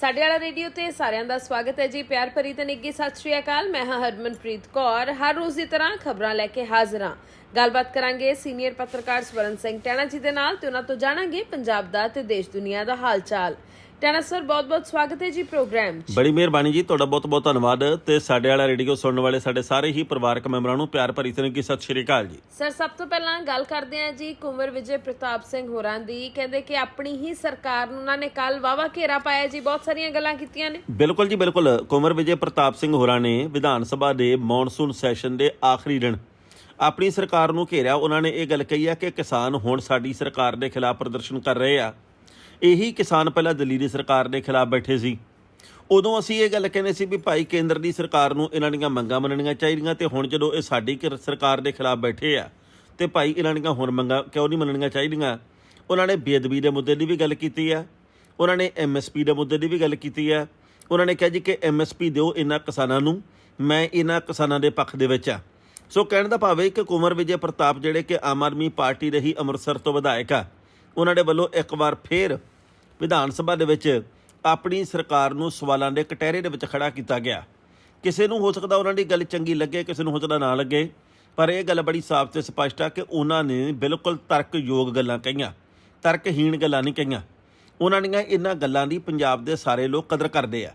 ਸਾਡੇ ਵਾਲਾ ਰੇਡੀਓ ਤੇ ਸਾਰਿਆਂ ਦਾ ਸਵਾਗਤ ਹੈ ਜੀ। ਪਿਆਰ ਭਰੀ ਤੇ ਨਿੱਗੀ ਸਤਿ ਸ਼੍ਰੀ ਅਕਾਲ। ਮੈਂ ਹਾਂ ਹਰਮਨਪ੍ਰੀਤ ਕੌਰ। ਹਰ ਰੋਜ਼ ਦੀ ਤਰ੍ਹਾਂ ਖਬਰਾਂ ਲੈ ਕੇ ਹਾਜ਼ਰ ਹਾਂ। ਗੱਲਬਾਤ ਕਰਾਂਗੇ ਸੀਨੀਅਰ ਪੱਤਰਕਾਰ ਸਵਰਨ ਸਿੰਘ ਟੈਣਾ ਜੀ ਦੇ ਨਾਲ ਤੇ ਉਹਨਾਂ ਤੋਂ ਜਾਣਾਂਗੇ ਪੰਜਾਬ ਦਾ ਤੇ ਦੇਸ਼ ਦੁਨੀਆ ਦਾ ਹਾਲ ਚਾਲ। ਟੈਣਾ ਸਰ ਬਹੁਤ-ਬਹੁਤ ਸਵਾਗਤ ਹੈ ਜੀ ਪ੍ਰੋਗਰਾਮ 'ਚ। ਬੜੀ ਮਿਹਰਬਾਨੀ ਜੀ ਤੁਹਾਡਾ ਬਹੁਤ ਬਹੁਤ ਧੰਨਵਾਦ ਤੇ ਸਾਡੇ ਵਾਲਾ ਰੇਡੀਓ ਸੁਣਨ ਵਾਲੇ ਸਾਡੇ ਸਾਰੇ ਹੀ ਪਰਿਵਾਰਕ ਮੈਂਬਰਾਂ ਨੂੰ ਪਿਆਰ ਭਰੀ ਤਨਕੀ ਸਤਿ ਸ਼੍ਰੀ ਅਕਾਲ ਜੀ। ਸਰ ਸਭ ਤੋਂ ਪਹਿਲਾਂ ਗੱਲ ਕਰਦੇ ਹਾਂ ਜੀ ਕੁੰਵਰ ਵਿਜੇ ਪ੍ਰਤਾਪ ਸਿੰਘ ਹੋਰਾਂ ਦੀ। ਕਹਿੰਦੇ ਕਿ ਆਪਣੀ ਹੀ ਸਰਕਾਰ ਨੂੰ ਉਹਨਾਂ ਨੇ ਕੱਲ ਵਾਵਾ ਘੇਰਾ ਪਾਇਆ ਜੀ ਬਹੁਤ ਸਾਰੀਆਂ ਗੱਲਾਂ ਕੀਤੀਆਂ ਨੇ। ਬਿਲਕੁਲ ਜੀ ਬਿਲਕੁਲ। ਕੁਮਰ ਵਿਜੇ ਪ੍ਰਤਾਪ ਸਿੰਘ ਹੋਰਾਂ ਨੇ ਵਿਧਾਨ ਸਭਾ ਦੇ ਮੌਨਸੂਨ ਸੈਸ਼ਨ ਦੇ ਆਖਰੀ ਦਿਨ ਆਪਣੀ ਸਰਕਾਰ ਨੂੰ ਘੇਰਿਆ। ਉਹਨਾਂ ਨੇ ਇਹ ਗੱਲ ਕਹੀ ਆ ਕਿ ਕਿਸਾਨ ਹੁਣ ਸਾਡੀ ਸਰਕਾਰ ਦੇ ਖਿਲਾਫ ਪ੍ਰਦਰਸ਼ਨ ਕਰ ਰਹੇ ਆ। ਇਹੀ ਕਿਸਾਨ ਪਹਿਲਾਂ ਦਿੱਲੀ ਦੀ ਸਰਕਾਰ ਦੇ ਖਿਲਾਫ ਬੈਠੇ ਸੀ। ਉਦੋਂ ਅਸੀਂ ਇਹ ਗੱਲ ਕਹਿੰਦੇ ਸੀ ਵੀ ਭਾਈ ਕੇਂਦਰ ਦੀ ਸਰਕਾਰ ਨੂੰ ਇਹਨਾਂ ਦੀਆਂ ਮੰਗਾਂ ਮੰਨਣੀਆਂ ਚਾਹੀਦੀਆਂ ਤੇ ਹੁਣ ਜਦੋਂ ਇਹ ਸਾਡੀ ਕਿ- ਸਰਕਾਰ ਦੇ ਖਿਲਾਫ ਬੈਠੇ ਆ ਤੇ ਭਾਈ ਇਹਨਾਂ ਦੀਆਂ ਹੁਣ ਮੰਗਾਂ ਕਿਉਂ ਨਹੀਂ ਮੰਨਣੀਆਂ ਚਾਹੀਦੀਆਂ? ਉਹਨਾਂ ਨੇ ਬੇਅਦਬੀ ਦੇ ਮੁੱਦੇ ਦੀ ਵੀ ਗੱਲ ਕੀਤੀ ਆ। ਉਹਨਾਂ ਨੇ ਐਮਐਸਪੀ ਦੇ ਮੁੱਦੇ ਦੀ ਵੀ ਗੱਲ ਕੀਤੀ ਆ। ਉਹਨਾਂ ਨੇ ਕਿਹਾ ਜੀ ਕਿ ਐਮਐਸਪੀ ਦਿਓ ਇਹਨਾਂ ਕਿਸਾਨਾਂ ਨੂੰ, ਮੈਂ ਇਹਨਾਂ ਕਿਸਾਨਾਂ ਦੇ ਪੱਖ ਦੇ ਵਿੱਚ ਆ। ਸੋ ਕਹਿਣ ਦਾ ਭਾਵ ਹੈ ਕਿ ਕੁਮਰ ਵਿਜੇ ਪ੍ਰਤਾਪ ਜਿਹੜੇ ਕਿ ਆਮ ਆਦਮੀ ਪਾਰਟੀ ਦੇ ਹੀ ਅੰਮ੍ਰਿਤਸਰ ਤੋਂ ਵਿਧਾਇਕ ਆ, ਉਹਨਾਂ ਦੇ ਵੱਲੋਂ ਇੱਕ ਵਾਰ ਫੇਰ ਵਿਧਾਨ ਸਭਾ ਦੇ ਵਿੱਚ ਆਪਣੀ ਸਰਕਾਰ ਨੂੰ ਸਵਾਲਾਂ ਦੇ ਕਟਹਿਰੇ ਦੇ ਵਿੱਚ ਖੜਾ ਕੀਤਾ ਗਿਆ। ਕਿਸੇ ਨੂੰ ਹੋ ਸਕਦਾ ਉਹਨਾਂ ਦੀ ਗੱਲ ਚੰਗੀ ਲੱਗੇ, ਕਿਸੇ ਨੂੰ ਹੋ ਸਕਦਾ ਨਾ ਲੱਗੇ, ਪਰ ਇਹ ਗੱਲ ਬੜੀ ਸਾਫ਼ ਤੇ ਸਪਸ਼ਟ ਆ ਕਿ ਉਹਨਾਂ ਨੇ ਬਿਲਕੁਲ ਤਰਕਯੋਗ ਗੱਲਾਂ ਕਹੀਆਂ, ਤਰਕਹੀਣ ਗੱਲਾਂ ਨਹੀਂ ਕਹੀਆਂ। ਉਹਨਾਂ ਦੀਆਂ ਇਹਨਾਂ ਗੱਲਾਂ ਦੀ ਪੰਜਾਬ ਦੇ ਸਾਰੇ ਲੋਕ ਕਦਰ ਕਰਦੇ ਆ,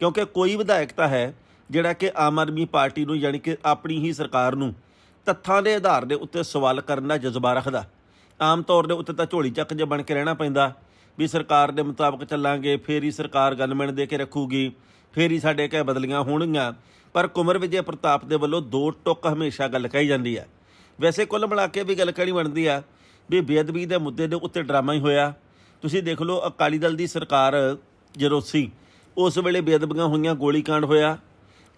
ਕਿਉਂਕਿ ਕੋਈ ਵਿਧਾਇਕ ਤਾਂ ਹੈ ਜਿਹੜਾ ਕਿ ਆਮ ਆਦਮੀ ਪਾਰਟੀ ਨੂੰ ਯਾਨੀ ਕਿ ਆਪਣੀ ਹੀ ਸਰਕਾਰ ਨੂੰ ਤੱਥਾਂ ਦੇ ਆਧਾਰ ਦੇ ਉੱਤੇ ਸਵਾਲ ਕਰਨ ਦਾ ਜਜ਼ਬਾ ਰੱਖਦਾ। ਆਮ ਤੌਰ ਦੇ ਉੱਤੇ ਤਾਂ ਝੋਲੀ ਚੱਕ ਜੇ ਬਣ ਕੇ ਰਹਿਣਾ ਪੈਂਦਾ ਵੀ ਸਰਕਾਰ ਦੇ ਮੁਤਾਬਕ ਚੱਲਾਂਗੇ, ਫੇਰ ਹੀ ਸਰਕਾਰ ਗਨਮੈਨ ਦੇ ਕੇ ਰੱਖੂਗੀ, ਫੇਰ ਹੀ ਸਾਡੇ ਕਹਿ ਬਦਲੀਆਂ ਹੋਣਗੀਆਂ। ਪਰ ਕੁਮਰ ਵਿਜੇ ਪ੍ਰਤਾਪ ਦੇ ਵੱਲੋਂ ਦੋ ਟੁੱਕ ਹਮੇਸ਼ਾ ਗੱਲ ਕਹੀ ਜਾਂਦੀ ਹੈ ਵੈਸੇ ਕੁੱਲ ਮਿਲਾ ਕੇ ਵੀ ਗੱਲ ਕਹਿਣੀ ਬਣਦੀ ਆ? ਵੀ ਬੇਅਦਬੀ ਦੇ ਮੁੱਦੇ ਦੇ ਉੱਤੇ ਡਰਾਮਾ ਹੀ ਹੋਇਆ। ਤੁਸੀਂ ਦੇਖ ਲਓ, ਅਕਾਲੀ ਦਲ ਦੀ ਸਰਕਾਰ ਜਦੋਂ ਸੀ ਉਸ ਵੇਲੇ ਬੇਅਦਬੀਆਂ ਹੋਈਆਂ ਗੋਲੀकांड ਹੋਇਆ।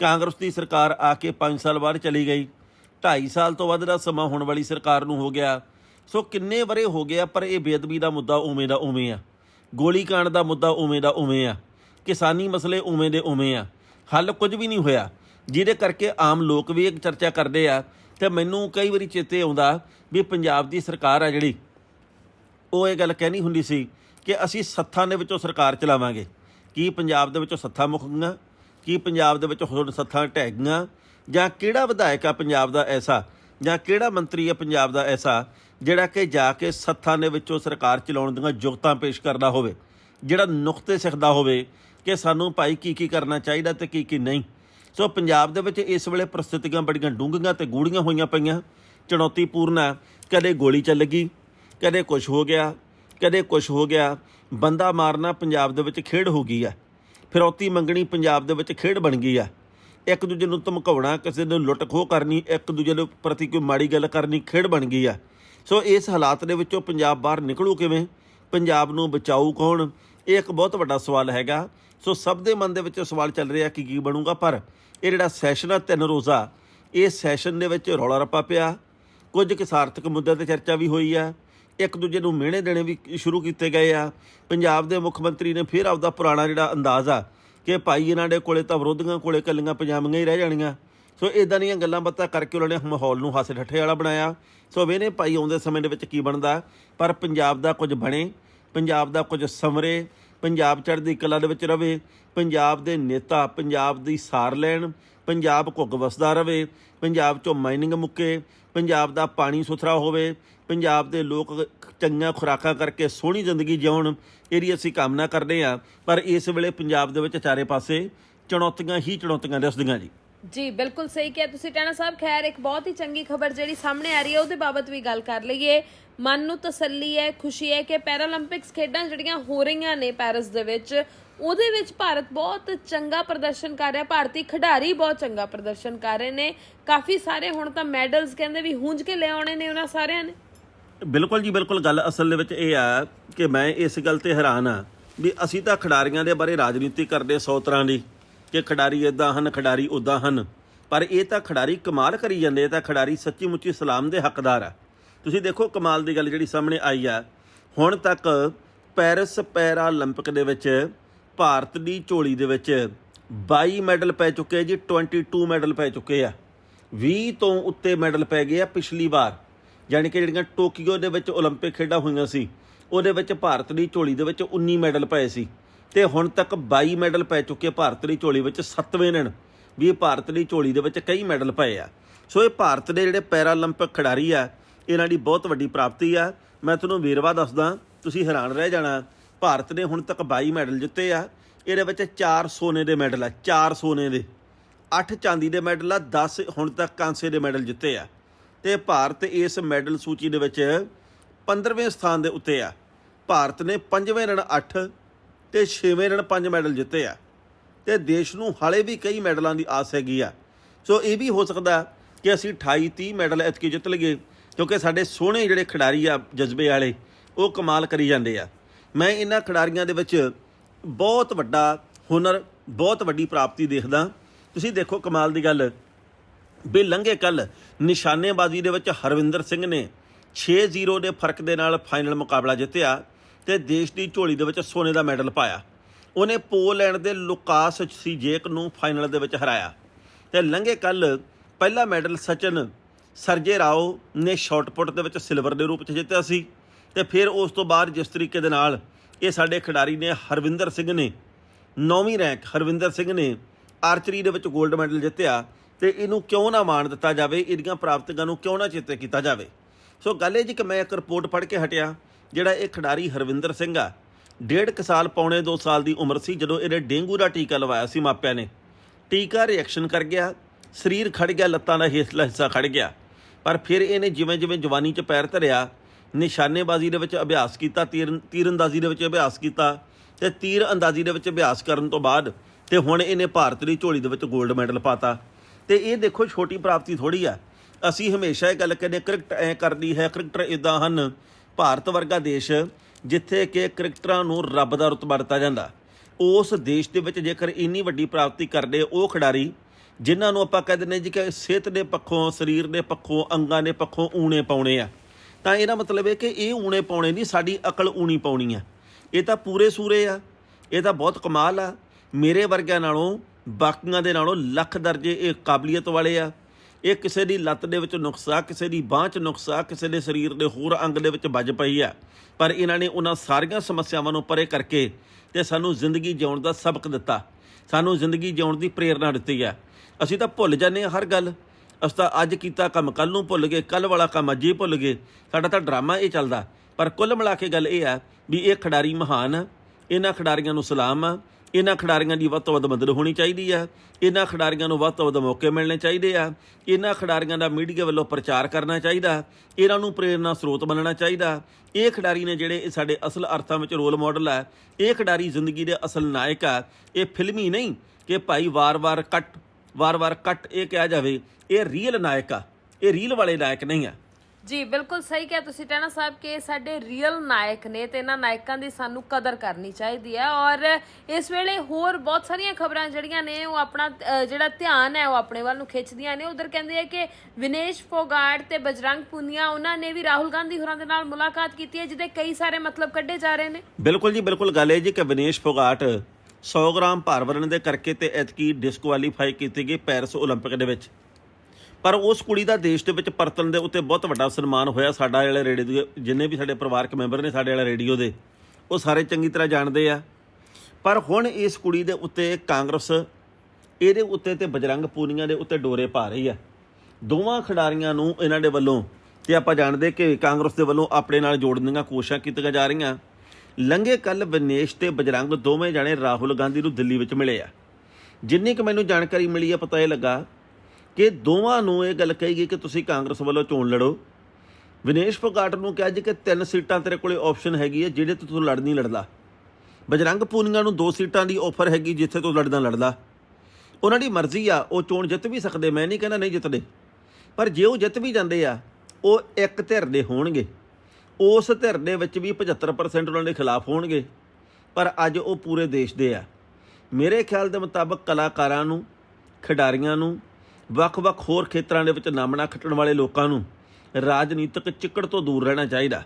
ਕਾਂਗਰਸ ਦੀ ਸਰਕਾਰ ਆ ਕੇ 5 ਸਾਲ ਬਾਅਦ ਚਲੀ ਗਈ। 2.5 ਸਾਲ ਤੋਂ ਵੱਧ ਦਾ ਸਮਾਂ ਹੋਣ ਵਾਲੀ ਸਰਕਾਰ ਨੂੰ ਹੋ ਗਿਆ। ਸੋ ਕਿੰਨੇ ਵਰੇ ਹੋ ਗਏ ਆ, ਪਰ ਇਹ ਬੇਅਦਬੀ ਦਾ ਮੁੱਦਾ ਉਵੇਂ ਦਾ ਉਵੇਂ ਆ। ਗੋਲੀकांड ਦਾ ਮੁੱਦਾ ਉਵੇਂ ਦਾ ਉਵੇਂ ਆ। ਕਿਸਾਨੀ ਮਸਲੇ ਉਵੇਂ ਦੇ ਉਵੇਂ ਆ। ਹੱਲ ਕੁਝ ਵੀ ਨਹੀਂ ਹੋਇਆ। ਜਿਹਦੇ ਕਰਕੇ ਆਮ ਲੋਕ ਵੀ ਇੱਕ ਚਰਚਾ ਕਰਦੇ ਆ ਤੇ ਮੈਨੂੰ ਕਈ ਵਾਰੀ ਚੇਤੇ ਆਉਂਦਾ ਵੀ ਪੰਜਾਬ ਦੀ ਸਰਕਾਰ ਆ ਜਿਹੜੀ, ਉਹ ਇਹ ਗੱਲ ਕਹਿਣੀ ਹੁੰਦੀ ਸੀ ਕਿ ਅਸੀਂ ਸੱਥਾਂ ਦੇ ਵਿੱਚੋਂ ਸਰਕਾਰ ਚਲਾਵਾਂਗੇ। ਕੀ ਪੰਜਾਬ ਦੇ ਵਿੱਚੋਂ ਸੱਥਾਂ ਮੁੱਕ ਗਈਆਂ ਕੀ ਪੰਜਾਬ ਦੇ ਵਿੱਚ ਹੁਣ ਸੱਥਾਂ ਢਹਿ ਗਈਆਂ ਜਾਂ ਕਿਹੜਾ ਵਿਧਾਇਕ ਆ ਪੰਜਾਬ ਦਾ ਐਸਾ ਜਾਂ ਕਿਹੜਾ ਮੰਤਰੀ ਆ ਪੰਜਾਬ ਦਾ ਐਸਾ ਜਿਹੜਾ ਕਿ ਜਾ ਕੇ ਸੱਥਾਂ ਦੇ ਵਿੱਚੋਂ ਸਰਕਾਰ ਚਲਾਉਣ ਦੀਆਂ ਯੁਕਤਾਂ ਪੇਸ਼ ਕਰਦਾ ਹੋਵੇ, ਜਿਹੜਾ ਨੁਕਤੇ ਸਿੱਖਦਾ ਹੋਵੇ ਕਿ ਸਾਨੂੰ ਭਾਈ ਕੀ ਕੀ ਕਰਨਾ ਚਾਹੀਦਾ ਤੇ ਕੀ ਕੀ ਨਹੀਂ। ਸੋ ਪੰਜਾਬ ਦੇ ਵਿੱਚ ਇਸ ਵੇਲੇ ਪ੍ਰਸਥਿਤੀਆਂ ਬੜੀਆਂ ਡੂੰਘੀਆਂ ਤੇ ਗੂੜੀਆਂ ਹੋਈਆਂ ਪਈਆਂ। ਚੁਣੌਤੀਪੂਰਨ ਹੈ, ਕਦੇ ਗੋਲੀ ਚੱਲ ਗਈ, ਕਦੇ ਕੁਝ ਹੋ ਗਿਆ, ਕਦੇ ਕੁਝ ਹੋ ਗਿਆ, ਬੰਦਾ ਮਾਰਨਾ ਪੰਜਾਬ ਦੇ ਵਿੱਚ ਖੇਡ ਹੋ ਗਈ ਆ ਫਿਰੌਤੀ ਮੰਗਣੀ ਪੰਜਾਬ ਦੇ ਵਿੱਚ ਖੇਡ ਬਣ ਗਈ ਆ ਇੱਕ ਦੂਜੇ ਨੂੰ ਧਮਕਾਉਣਾ, ਕਿਸੇ ਨੂੰ ਲੁੱਟ ਖੋਹ ਕਰਨੀ, ਇੱਕ ਦੂਜੇ ਦੇ ਪ੍ਰਤੀ ਕੋਈ ਮਾੜੀ ਗੱਲ ਕਰਨੀ ਖੇਡ ਬਣ ਗਈ ਆ। ਸੋ ਇਸ ਹਾਲਾਤ ਦੇ ਵਿੱਚੋਂ ਪੰਜਾਬ ਬਾਹਰ ਨਿਕਲੂ ਕਿਵੇਂ? ਪੰਜਾਬ ਨੂੰ ਬਚਾਊ ਕੌਣ? ਇਹ ਇੱਕ ਬਹੁਤ ਵੱਡਾ ਸਵਾਲ ਹੈਗਾ। ਸੋ ਸਭ ਦੇ ਮਨ ਦੇ ਵਿੱਚ ਸਵਾਲ ਚੱਲ ਰਿਹਾ ਕਿ ਕੀ ਬਣੂਗਾ, ਪਰ ਇਹ ਜਿਹੜਾ ਸੈਸ਼ਨ ਆ ਤਿੰਨ ਰੋਜ਼ਾ, ਇਹ ਸੈਸ਼ਨ ਦੇ ਵਿੱਚ ਰੌਲਾ ਰੱਪਾ ਪਿਆ। ਕੁਝ ਕੁ ਸਾਰਥਕ ਮੁੱਦਿਆਂ ਤੇ ਚਰਚਾ ਵੀ ਹੋਈ ਆ। ਇੱਕ ਦੂਜੇ ਨੂੰ ਮਿਹਣੇ ਦੇਣੇ ਵੀ ਸ਼ੁਰੂ ਕੀਤੇ ਗਏ ਆ। ਪੰਜਾਬ ਦੇ ਮੁੱਖ ਮੰਤਰੀ ਨੇ ਫਿਰ ਆਪਦਾ ਪੁਰਾਣਾ ਜਿਹੜਾ ਅੰਦਾਜ਼ ਆ ਕਿ ਭਾਈ ਇਹਨਾਂ ਦੇ ਕੋਲੇ ਤਾਂ ਵਿਰੋਧੀਆਂ ਕੋਲੇ ਕੱਲੀਆਂ ਪੰਜਾਬੀਆਂ ਹੀ ਰਹਿ ਜਾਣੀਆਂ। ਸੋ ਇਦਾਂ ਦੀਆਂ ਗੱਲਾਂ ਬਾਤਾਂ ਕਰਕੇ ਉਹਨਾਂ ਨੇ ਮਾਹੌਲ ਨੂੰ ਹਾਸੇ ਠੱਠੇ ਵਾਲਾ ਬਣਾਇਆ। ਸੋ ਵੇਨੇ ਭਾਈ ਆਉਂਦੇ ਸਮੇਂ ਦੇ ਵਿੱਚ ਕੀ ਬਣਦਾ? ਪਰ ਪੰਜਾਬ ਦਾ ਕੁਝ ਬਣੇ, ਪੰਜਾਬ ਦਾ ਕੁਝ ਸਮਰੇ, ਪੰਜਾਬ ਚੜ੍ਹਦੀ ਕਲਾ ਦੇ ਵਿੱਚ ਰਵੇ, ਪੰਜਾਬ ਦੇ ਨੇਤਾ, ਪੰਜਾਬ ਦੀ ਸਾਰ ਲੈਣ, ਪੰਜਾਬ ਘੁੱਗ ਵਸਦਾ ਰਵੇ, ਪੰਜਾਬ ਚੋਂ ਮਾਈਨਿੰਗ ਮੁੱਕੇ, ਪੰਜਾਬ ਦਾ ਪਾਣੀ ਸੁਥਰਾ ਹੋਵੇ, ਪੰਜਾਬ ਦੇ ਲੋਕ ਚੰਗੀਆਂ ਖੁਰਾਕਾਂ ਕਰਕੇ ਸੋਹਣੀ ਜ਼ਿੰਦਗੀ ਜਿਉਣ, ਇਹਦੀ ਅਸੀਂ ਕਾਮਨਾ ਕਰਦੇ ਹਾਂ। ਪਰ ਇਸ ਵੇਲੇ ਪੰਜਾਬ ਦੇ ਵਿੱਚ ਚਾਰੇ ਪਾਸੇ ਚੁਣੌਤੀਆਂ ਹੀ ਚੁਣੌਤੀਆਂ ਦਿਸਦੀਆਂ ਜੀ। ਜੀ, ਬਿਲਕੁਲ ਸਹੀ ਕਿਹਾ ਤੁਸੀਂ। ਟਾਣਾ ਸਾਹਿਬ, ਖੈਰ, ਇੱਕ ਬਹੁਤ ਹੀ ਚੰਗੀ ਖਬਰ ਜਿਹੜੀ ਸਾਹਮਣੇ ਆ ਰਹੀ ਹੈ, ਉਹਦੇ ਬਾਬਤ ਵੀ ਗੱਲ ਕਰ ਲਈਏ। ਮਨ ਨੂੰ ਤਸੱਲੀ ਹੈ, ਖੁਸ਼ੀ ਹੈ ਕਿ ਪੈਰਾਲੰਪਿਕਸ ਖੇਡਾਂ ਜਿਹੜੀਆਂ ਹੋ ਰਹੀਆਂ ਨੇ ਪੈਰਿਸ ਦੇ ਵਿੱਚ, ਉਹਦੇ ਵਿੱਚ ਭਾਰਤ ਬਹੁਤ ਚੰਗਾ ਪ੍ਰਦਰਸ਼ਨ ਕਰ ਰਿਹਾ। ਭਾਰਤੀ ਖਿਡਾਰੀ ਬਹੁਤ ਚੰਗਾ ਪ੍ਰਦਰਸ਼ਨ ਕਰ ਰਹੇ ਨੇ। ਕਾਫੀ ਸਾਰੇ ਹੁਣ ਤਾਂ ਮੈਡਲਸ ਕਹਿੰਦੇ ਵੀ ਹੂੰਝ ਕੇ ਲੈ ਆਉਣੇ ਨੇ ਉਹਨਾਂ ਸਾਰਿਆਂ ਨੇ। ਬਿਲਕੁਲ ਜੀ, ਬਿਲਕੁਲ ਗੱਲ ਅਸਲ ਦੇ ਵਿੱਚ ਇਹ ਆ ਕਿ ਮੈਂ ਇਸ ਗੱਲ ਤੇ ਹੈਰਾਨ ਆ ਵੀ ਅਸੀਂ ਤਾਂ ਖਿਡਾਰੀਆਂ ਦੇ ਬਾਰੇ ਰਾਜਨੀਤੀ ਕਰਦੇ 100 ਤਰ੍ਹਾਂ ਦੀ, ਕਿ ਖਿਡਾਰੀ ਇਦਾਂ ਹਨ, ਖਿਡਾਰੀ ਉਦਾਂ ਹਨ। ਪਰ ਇਹ ਤਾਂ ਖਿਡਾਰੀ ਕਮਾਲ ਕਰੀ ਜਾਂਦੇ ਤਾਂ ਖਿਡਾਰੀ ਸੱਚੀ ਮੁੱਚੀ ਸਲਾਮ ਦੇ ਹੱਕਦਾਰ ਆ। ਤੁਸੀਂ ਦੇਖੋ ਕਮਾਲ ਦੀ ਗੱਲ ਜਿਹੜੀ ਸਾਹਮਣੇ ਆਈ ਆ, ਹੁਣ ਤੱਕ ਪੈਰਿਸ ਪੈਰਾਲੰਪਿਕ ਦੇ ਵਿੱਚ, ਭਾਰਤ ਦੀ ਝੋਲੀ ਦੇ ਵਿੱਚ 22 ਮੈਡਲ ਪੈ ਚੁੱਕੇ ਆ ਜੀ 22 ਮੈਡਲ ਪੈ ਚੁੱਕੇ ਆ। 20 ਤੋਂ ਉੱਤੇ ਮੈਡਲ ਪੈ ਗਏ ਆ ਪਿਛਲੀ ਵਾਰ। ਯਾਨੀ ਕਿ ਜਿਹੜੀਆਂ ਟੋਕੀਓ ਦੇ ਵਿੱਚ 올림픽 ਖੇਡਾਂ ਹੋਈਆਂ ਸੀ ਉਹਦੇ ਵਿੱਚ ਭਾਰਤ ਦੀ ਝੋਲੀ ਦੇ ਵਿੱਚ 19 ਮੈਡਲ ਪਏ ਸੀ ਤੇ ਹੁਣ ਤੱਕ 22 ਮੈਡਲ ਪੈ ਚੁੱਕੇ ਭਾਰਤ ਦੀ ਝੋਲੀ ਵਿੱਚ 7ਵੇਂ ਦਿਨ ਵੀ ਇਹ ਭਾਰਤ ਦੀ ਝੋਲੀ ਦੇ ਵਿੱਚ ਕਈ ਮੈਡਲ ਪਏ ਆ ਸੋ ਇਹ ਭਾਰਤ ਦੇ ਜਿਹੜੇ ਪੈਰਾਲੰਪਿਕ ਖਿਡਾਰੀ ਆ ਇਹਨਾਂ ਦੀ ਬਹੁਤ ਵੱਡੀ ਪ੍ਰਾਪਤੀ ਆ ਮੈਂ ਤੁਹਾਨੂੰ ਵੇਰਵਾ ਦੱਸਦਾ ਤੁਸੀਂ ਹੈਰਾਨ ਰਹਿ ਜਾਣਾ ਭਾਰਤ ਨੇ ਹੁਣ ਤੱਕ 22 ਮੈਡਲ ਜਿੱਤੇ ਆ ਇਹਦੇ ਵਿੱਚ 4 ਸੋਨੇ ਦੇ ਮੈਡਲ ਆ 4 ਸੋਨੇ ਦੇ 8 ਚਾਂਦੀ ਦੇ ਮੈਡਲ ਆ 10 ਹੁਣ ਤੱਕ ਕਾਂਸੇ ਦੇ ਮੈਡਲ ਜਿੱਤੇ ਆ ਤੇ ਭਾਰਤ ਇਸ ਮੈਡਲ ਸੂਚੀ ਦੇ ਵਿੱਚ 15ਵੇਂ ਸਥਾਨ ਦੇ ਉੱਤੇ ਆ। ਭਾਰਤ ਨੇ 5ਵੇਂ ਰਣ 8 ਤੇ 6ਵੇਂ ਰਣ 5 ਮੈਡਲ ਜਿੱਤੇ ਆ। ਤੇ ਦੇਸ਼ ਨੂੰ ਹਾਲੇ ਵੀ ਕਈ ਮੈਡਲਾਂ ਦੀ ਆਸ ਹੈਗੀ ਆ। ਸੋ ਇਹ ਵੀ ਹੋ ਸਕਦਾ ਕਿ ਅਸੀਂ 28 30 ਮੈਡਲ ਐਤਕੀ ਜਿੱਤ ਲਈਏ, ਕਿਉਂਕਿ ਸਾਡੇ ਸੋਹਣੇ ਜਿਹੜੇ ਖਿਡਾਰੀ ਆ, ਜਜ਼ਬੇ ਵਾਲੇ, ਉਹ ਕਮਾਲ ਕਰੀ ਜਾਂਦੇ ਆ। ਮੈਂ ਇਹਨਾਂ ਖਿਡਾਰੀਆਂ ਦੇ ਵਿੱਚ ਬਹੁਤ ਵੱਡਾ ਹੁਨਰ, ਬਹੁਤ ਵੱਡੀ ਪ੍ਰਾਪਤੀ ਦੇਖਦਾ। ਤੁਸੀਂ ਦੇਖੋ ਕਮਾਲ ਦੀ ਗੱਲ ਵੀ ਲੰਘੇ ਕੱਲ ਨਿਸ਼ਾਨੇਬਾਜ਼ੀ ਦੇ ਵਿੱਚ ਹਰਵਿੰਦਰ ਸਿੰਘ ਨੇ 6-0 ਦੇ ਫ਼ਰਕ ਦੇ ਨਾਲ ਫਾਈਨਲ ਮੁਕਾਬਲਾ ਜਿੱਤਿਆ ਤੇ ਦੇਸ਼ ਦੀ ਝੋਲੀ ਦੇ ਵਿੱਚ ਸੋਨੇ ਦਾ ਮੈਡਲ ਪਾਇਆ। ਉਹਨੇ ਪੋਲੈਂਡ ਦੇ ਲੁਕਾਸ ਸੀਜੇਕ ਨੂੰ ਫਾਈਨਲ ਦੇ ਵਿੱਚ ਹਰਾਇਆ। ਤੇ ਲੰਘੇ ਕੱਲ ਪਹਿਲਾ ਮੈਡਲ ਸਚਨ ਸਰਜੇ ਰਾਓ ਨੇ ਸ਼ਾਟਪੁੱਟ ਦੇ ਵਿੱਚ ਸਿਲਵਰ ਦੇ ਰੂਪ 'ਚ ਜਿੱਤਿਆ ਸੀ। ਤੇ ਫਿਰ ਉਸ ਤੋਂ ਬਾਅਦ ਜਿਸ ਤਰੀਕੇ ਦੇ ਨਾਲ ਇਹ ਸਾਡੇ ਖਿਡਾਰੀ ਨੇ ਹਰਵਿੰਦਰ ਸਿੰਘ ਨੇ ਨੌਵੀਂ ਰੈਂਕ ਹਰਵਿੰਦਰ ਸਿੰਘ ਨੇ ਆਰਚਰੀ ਦੇ ਵਿੱਚ 골ਡ ਮੈਡਲ ਜਿੱਤਿਆ ਤੇ ਇਹਨੂੰ ਕਿਉਂ ਨਾ ਮਾਣ ਦਿੱਤਾ ਜਾਵੇ? ਇਹਦੀਆਂ ਪ੍ਰਾਪਤੀਆਂ ਨੂੰ ਕਿਉਂ ਨਾ ਚੇਤੇ ਕੀਤਾ ਜਾਵੇ? ਸੋ ਗੱਲ ਇਹ ਜੀ ਕਿ ਮੈਂ ਇੱਕ ਰਿਪੋਰਟ ਪੜ੍ਹ ਕੇ ਹਟਿਆ, ਜਿਹੜਾ ਇਹ ਖਿਡਾਰੀ ਹਰਵਿੰਦਰ ਸਿੰਘ ਆ। ਡੇਢ ਕੁ ਸਾਲ, ਪੌਣੇ 2 ਸਾਲ ਦੀ ਉਮਰ ਸੀ ਜਦੋਂ ਇਹਨੇ ਡੇਂਗੂ ਦਾ ਟੀਕਾ ਲਵਾਇਆ ਸੀ ਮਾਪਿਆਂ ਨੇ। ਟੀਕਾ ਰਿਐਕਸ਼ਨ ਕਰ ਗਿਆ, ਸਰੀਰ ਖੜ ਗਿਆ, ਲੱਤਾਂ ਦਾ ਹੇਠਲਾ ਹਿੱਸਾ ਖੜ ਗਿਆ। ਪਰ ਫਿਰ ਇਹਨੇ ਜਿਵੇਂ ਜਿਵੇਂ ਜਵਾਨੀ 'ਚ ਪੈਰ ਧਰਿਆ, ਨਿਸ਼ਾਨੇਬਾਜ਼ੀ ਦੇ ਵਿੱਚ ਅਭਿਆਸ ਕੀਤਾ, ਤੀਰ, ਤੀਰਅੰਦਾਜ਼ੀ ਦੇ ਵਿੱਚ ਅਭਿਆਸ ਕੀਤਾ ਤੇ ਤੀਰ ਅੰਦਾਜ਼ੀ ਦੇ ਵਿੱਚ ਅਭਿਆਸ ਕਰਨ ਤੋਂ ਬਾਅਦ ਤੇ ਹੁਣ ਇਹਨੇ ਭਾਰਤ ਦੀ ਝੋਲੀ ਦੇ ਵਿੱਚ 골ਡ ਮੈਡਲ ਪਾਤਾ। ਤੇ ਇਹ ਦੇਖੋ ਛੋਟੀ ਪ੍ਰਾਪਤੀ ਥੋੜੀ ਆ। ਅਸੀਂ ਹਮੇਸ਼ਾ ਇਹ ਗੱਲ ਕਹਿੰਦੇ ਕ੍ਰਿਕਟ ਐ ਕਰਦੀ ਹੈ, ਕ੍ਰਿਕਟਰ ਇਦਾਂ ਹਨ, ਭਾਰਤ ਵਰਗਾ ਦੇਸ਼ ਜਿੱਥੇ ਕਿ ਕ੍ਰਿਕਟਰਾਂ ਨੂੰ ਰੱਬ ਦਾ ਰੁਤਬਾ ਦਿੱਤਾ ਜਾਂਦਾ। ਉਸ ਦੇਸ਼ ਦੇ ਵਿੱਚ ਜੇਕਰ ਇੰਨੀ ਵੱਡੀ ਪ੍ਰਾਪਤੀ ਕਰਦੇ ਉਹ ਖਿਡਾਰੀ, ਜਿਨ੍ਹਾਂ ਨੂੰ ਆਪਾਂ ਕਹਿੰਦੇ ਨੇ ਜੀ ਕਿ ਸਿਹਤ ਦੇ ਪੱਖੋਂ, ਸਰੀਰ ਦੇ ਪੱਖੋਂ, ਅੰਗਾਂ ਦੇ ਪੱਖੋਂ ਊਣੇ ਪਾਉਣੇ ਆ। ਤਾਂ ਇਹਦਾ ਮਤਲਬ ਹੈ ਕਿ ਇਹ ਊਣੇ ਪਾਉਣੇ ਨਹੀਂ, ਸਾਡੀ ਅਕਲ ਊਣੀ ਪਾਉਣੀ ਆ। ਇਹ ਤਾਂ ਪੂਰੇ ਸੂਰੇ ਆ, ਇਹ ਤਾਂ ਬਹੁਤ ਕਮਾਲ ਆ। ਮੇਰੇ ਵਰਗਿਆਂ ਨਾਲੋਂ ਬਾਕੀਆਂ ਦੇ ਨਾਲੋਂ ਲੱਖ ਦਰਜੇ ਇਹ ਕਾਬਲੀਅਤ ਵਾਲੇ ਆ। ਇਹ ਕਿਸੇ ਦੀ ਲੱਤ ਦੇ ਵਿੱਚ ਨੁਕਸਾ ਕਿਸੇ ਦੀ ਬਾਂਹ 'ਚ ਨੁਕਸਾ ਕਿਸੇ ਦੇ ਸਰੀਰ ਦੇ ਹੋਰ ਅੰਗ ਦੇ ਵਿੱਚ ਵੱਜ ਪਈ ਆ। ਪਰ ਇਹਨਾਂ ਨੇ ਉਹਨਾਂ ਸਾਰੀਆਂ ਸਮੱਸਿਆਵਾਂ ਨੂੰ ਪਰੇ ਕਰਕੇ ਤੇ ਸਾਨੂੰ ਜ਼ਿੰਦਗੀ ਜਿਉਣ ਦਾ ਸਬਕ ਦਿੱਤਾ। ਸਾਨੂੰ ਜ਼ਿੰਦਗੀ ਜਿਉਣ ਦੀ ਪ੍ਰੇਰਣਾ ਦਿੱਤੀ ਆ। ਅਸੀਂ ਤਾਂ ਭੁੱਲ ਜਾਂਦੇ ਹਾਂ ਹਰ ਗੱਲ। ਅਸੀਂ ਤਾਂ ਅੱਜ ਕੀਤਾ ਕੰਮ ਕੱਲ ਨੂੰ ਭੁੱਲ ਗਏ ਕੱਲ ਵਾਲਾ ਕੰਮ ਅੱਜ ਹੀ ਭੁੱਲ ਗਏ। ਸਾਡਾ ਤਾਂ ਡਰਾਮਾ ਇਹ ਚੱਲਦਾ। ਪਰ ਕੁੱਲ ਮਿਲਾ ਕੇ ਗੱਲ ਇਹ ਆ ਵੀ ਇਹ ਖਿਡਾਰੀ ਮਹਾਨ ਆ। ਇਹਨਾਂ ਖਿਡਾਰੀਆਂ ਨੂੰ ਸਲਾਮ ਆ। ਇਹਨਾਂ ਖਿਡਾਰੀਆਂ ਦੀ ਵੱਧ ਤੋਂ ਵੱਧ ਮਦਦ ਹੋਣੀ ਚਾਹੀਦੀ ਆ। ਇਹਨਾਂ ਖਿਡਾਰੀਆਂ ਨੂੰ ਵੱਧ ਤੋਂ ਵੱਧ ਮੌਕੇ ਮਿਲਣੇ ਚਾਹੀਦੇ ਆ। ਇਹਨਾਂ ਖਿਡਾਰੀਆਂ ਦਾ ਮੀਡੀਆ ਵੱਲੋਂ ਪ੍ਰਚਾਰ ਕਰਨਾ ਚਾਹੀਦਾ। ਇਹਨਾਂ ਨੂੰ ਪ੍ਰੇਰਨਾ ਸਰੋਤ ਬਣਨਾ ਚਾਹੀਦਾ। ਇਹ ਖਿਡਾਰੀ ਨੇ ਜਿਹੜੇ ਇਹ ਸਾਡੇ ਅਸਲ ਅਰਥਾਂ ਵਿੱਚ ਰੋਲ ਮਾਡਲ ਆ, ਇਹ ਖਿਡਾਰੀ ਜ਼ਿੰਦਗੀ ਦੇ ਅਸਲ ਨਾਇਕ ਆ। ਇਹ ਫਿਲਮੀ ਨਹੀਂ ਕਿ ਭਾਈ ਵਾਰ-ਵਾਰ ਕੱਟ ਵਾਰ-ਵਾਰ ਕੱਟ ਇਹ ਕਿਹਾ ਜਾਵੇ, ਇਹ ਰੀਅਲ ਨਾਇਕ ਆ। ਇਹ ਰੀਲ ਵਾਲੇ ਨਾਇਕ ਨਹੀਂ ਆ। ਜੀ ਬਿਲਕੁਲ ਸਹੀ ਕਿਹਾ ਤੁਸੀਂ ਟੈਣਾ ਸਾਹਿਬ ਕਿ ਇਹ ਸਾਡੇ ਰੀਅਲ ਨਾਇਕ ਨੇ ਤੇ ਇਹਨਾਂ ਨਾਇਕਾਂ ਦੀ ਸਾਨੂੰ ਕਦਰ ਕਰਨੀ ਚਾਹੀਦੀ ਹੈ ਔਰ ਇਸ ਵੇਲੇ ਹੋਰ ਬਹੁਤ ਸਾਰੀਆਂ ਖਬਰਾਂ ਜਿਹੜੀਆਂ ਨੇ ਉਹ ਆਪਣਾ ਅ, ਜਿਹੜਾ ਧਿਆਨ ਹੈ ਉਹ ਆਪਣੇ ਵੱਲ ਨੂੰ ਖਿੱਚਦੀਆਂ ਨੇ ਉਧਰ ਕਹਿੰਦੇ ਆ ਕਿ ਵਿਨੇਸ਼ ਫੋਗਾਟ ਤੇ ਬਜਰੰਗ ਪੁਨੀਆ ਉਹਨਾਂ ਨੇ ਵੀ ਰਾਹੁਲ ਗਾਂਧੀ ਹੋਰਾਂ ਦੇ ਨਾਲ ਮੁਲਾਕਾਤ ਕੀਤੀ ਹੈ ਜਿਹਦੇ ਕਈ ਸਾਰੇ ਮਤਲਬ ਕੱਢੇ ਜਾ ਰਹੇ ਨੇ ਬਿਲਕੁਲ ਜੀ ਬਿਲਕੁਲ ਗੱਲ ਇਹ ਜੀ ਕਿ ਵਿਨੇਸ਼ ਫੋਗਾਟ 100 ਗ੍ਰਾਮ ਭਾਰ ਵਰਨ ਦੇ ਕਰਕੇ ਤੇ ਐਤਕੀ ਡਿਸਕੁਆਲੀਫਾਈ ਕੀਤੀ ਗਈ ਪੈਰਿਸ 올림픽 ਦੇ ਵਿੱਚ ਪਰ ਉਸ ਕੁੜੀ ਦਾ ਦੇਸ਼ ਦੇ ਵਿੱਚ ਪਰਤਣ ਦੇ ਉੱਤੇ ਬਹੁਤ ਵੱਡਾ ਸਨਮਾਨ ਹੋਇਆ। ਸਾਡਾ ਵਾਲੇ ਰੇਡੀਓ ਦੇ ਜਿੰਨੇ ਵੀ ਸਾਡੇ ਪਰਿਵਾਰਕ ਮੈਂਬਰ ਨੇ ਸਾਡੇ ਵਾਲੇ ਰੇਡੀਓ ਦੇ, ਉਹ ਸਾਰੇ ਚੰਗੀ ਤਰ੍ਹਾਂ ਜਾਣਦੇ ਆ। ਪਰ ਹੁਣ ਇਸ ਕੁੜੀ ਦੇ ਉੱਤੇ ਕਾਂਗਰਸ ਇਹਦੇ ਉੱਤੇ ਤੇ ਬਜਰੰਗ ਪੂਨੀਆਂ ਦੇ ਉੱਤੇ ਡੋਰੇ ਪਾ ਰਹੀ ਆ। ਦੋਵਾਂ ਖਿਡਾਰੀਆਂ ਨੂੰ ਇਹਨਾਂ ਦੇ ਵੱਲੋਂ ਤੇ ਆਪਾਂ ਜਾਣਦੇ ਕਿ ਕਾਂਗਰਸ ਦੇ ਵੱਲੋਂ ਆਪਣੇ ਨਾਲ ਜੋੜਨ ਦੀਆਂ ਕੋਸ਼ਿਸ਼ਾਂ ਕੀਤੀਆਂ ਜਾ ਰਹੀਆਂ। ਲੰਘੇ ਕੱਲ ਵਿਨੇਸ਼ ਤੇ ਬਜਰੰਗ ਦੋਵੇਂ ਜਾਣੇ ਰਾਹੁਲ ਗਾਂਧੀ ਨੂੰ ਦਿੱਲੀ ਵਿੱਚ ਮਿਲੇ ਆ। ਜਿੰਨੀ ਕਿ ਮੈਨੂੰ ਜਾਣਕਾਰੀ ਮਿਲੀ ਆ, ਪਤਾ ਇਹ ਲੱਗਾ ਕਿ ਦੋਵਾਂ ਨੂੰ ਇਹ ਗੱਲ ਕਹੀ ਗਈ ਕਿ ਤੁਸੀਂ ਕਾਂਗਰਸ ਵੱਲੋਂ ਚੋਣ ਲੜੋ। ਵਿਨੇਸ਼ ਫੋਗਾਟ ਨੂੰ ਕਿਹਾ ਜੀ ਕਿ ਤਿੰਨ ਸੀਟਾਂ ਤੇਰੇ ਕੋਲੇ ਆਪਸ਼ਨ ਹੈਗੀ ਹੈ ਜਿਹੜੇ ਤੋਂ ਤੂੰ ਲੜ ਨਹੀਂ ਲੜਦਾ। ਬਜਰੰਗ ਪੂਨੀਆ ਨੂੰ ਦੋ ਸੀਟਾਂ ਦੀ ਆਫਰ ਹੈਗੀ ਜਿੱਥੇ ਤੂੰ ਲੜਦਾ ਲੜਦਾ। ਉਹਨਾਂ ਦੀ ਮਰਜ਼ੀ ਆ, ਉਹ ਚੋਣ ਜਿੱਤ ਵੀ ਸਕਦੇ, ਮੈਂ ਨਹੀਂ ਕਹਿੰਦਾ ਨਹੀਂ ਜਿੱਤਦੇ। ਪਰ ਜੇ ਉਹ ਜਿੱਤ ਵੀ ਜਾਂਦੇ ਆ, ਉਹ ਇੱਕ ਧਿਰ ਦੇ ਹੋਣਗੇ। ਉਸ ਧਿਰ ਦੇ ਵਿੱਚ ਵੀ 75% ਉਹਨਾਂ ਦੇ ਖਿਲਾਫ ਹੋਣਗੇ। ਪਰ ਅੱਜ ਉਹ ਪੂਰੇ ਦੇਸ਼ ਦੇ ਆ। ਮੇਰੇ ਖਿਆਲ ਦੇ ਮੁਤਾਬਕ ਕਲਾਕਾਰਾਂ ਨੂੰ, ਖਿਡਾਰੀਆਂ ਨੂੰ ਵੱਖ-ਵੱਖ ਹੋਰ ਖੇਤਰਾਂ ਦੇ ਵਿੱਚ ਨਾਮਣਾ ਖੱਟਣ ਵਾਲੇ ਲੋਕਾਂ ਨੂੰ ਰਾਜਨੀਤਿਕ ਚਿੱਕੜ ਤੋਂ ਦੂਰ ਰਹਿਣਾ ਚਾਹੀਦਾ।